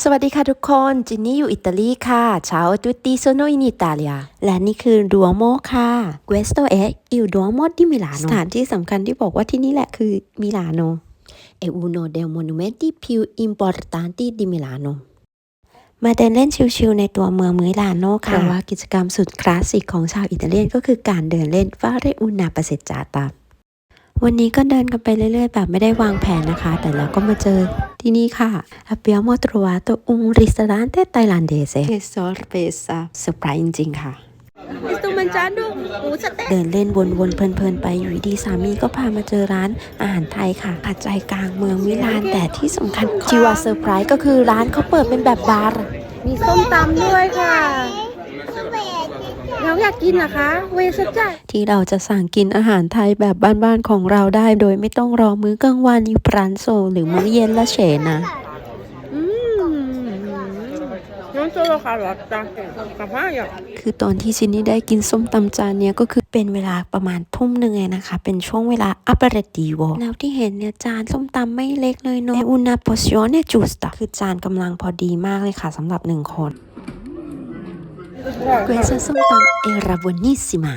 สวัสดีค่ะทุกคน จินนี่อยู่อิตาลีค่ะเช้าตุติโซโนอินอิตาเลีย และนี่คือดัวโมค่ะ Questo è il Duomo di Milano สถานที่สำคัญที่บอกว่าที่นี่แหละคือมิลานโน è uno dei monumenti più importanti di Milano มาเดินเล่นชิลๆในตัวเมืองมิลานโนค่ะเพราะว่ากิจกรรมสุดคลาสสิกของชาวอิตาเลียนก็คือการเดินเล่น Fare una passeggiata วันนี้ก็เดินกันไปเรื่อยๆ แบบไม่ได้วางแผนนะคะ แต่เราก็มาเจอที่นี่ค่ะ Abbiamo trovato un ristorante thailandese che sorpresa เซอร์ไพรส์จริงๆค่ะ Sto mangiando un satè. เดินเล่นวนๆเพลินๆไปอยู่ดีๆสามีก็พามาเจอร้านอาหารไทยค่ะผัดใจกลางเมืองมิลาน แต่ที่สำคัญที่ว่าเซอร์ไพรส์ก็คือร้านเขาเปิดเป็นแบบบาร์มีส้มตำด้วยค่ะเรา อยากกินเหรอคะ เวสจ่าที่เราจะสั่งกินอาหารไทยแบบบ้านๆของเราได้ โดยไม่ต้องรอมื้อกลางวันอยู่ปรันโซ หรือมื้อเย็นละเฉนะอืมน้ำโซโลคาร์ลอตจ้ะกับว่าอยากคือตอนที่ชินนี่ได้กินส้มตำจานเนี้ยก็คือเป็นเวลาประมาณทุ่มหนึ่งเองนะคะ เป็นช่วงเวลา aperitivo แล้วที่เห็นเนี่ยจานส้มตำไม่เล็กเลยเนาะ è una porzione giusta คือจานกำลังพอดีมากเลยค่ะสำหรับหนึ่งคน Questa ส้มตำ era buonissima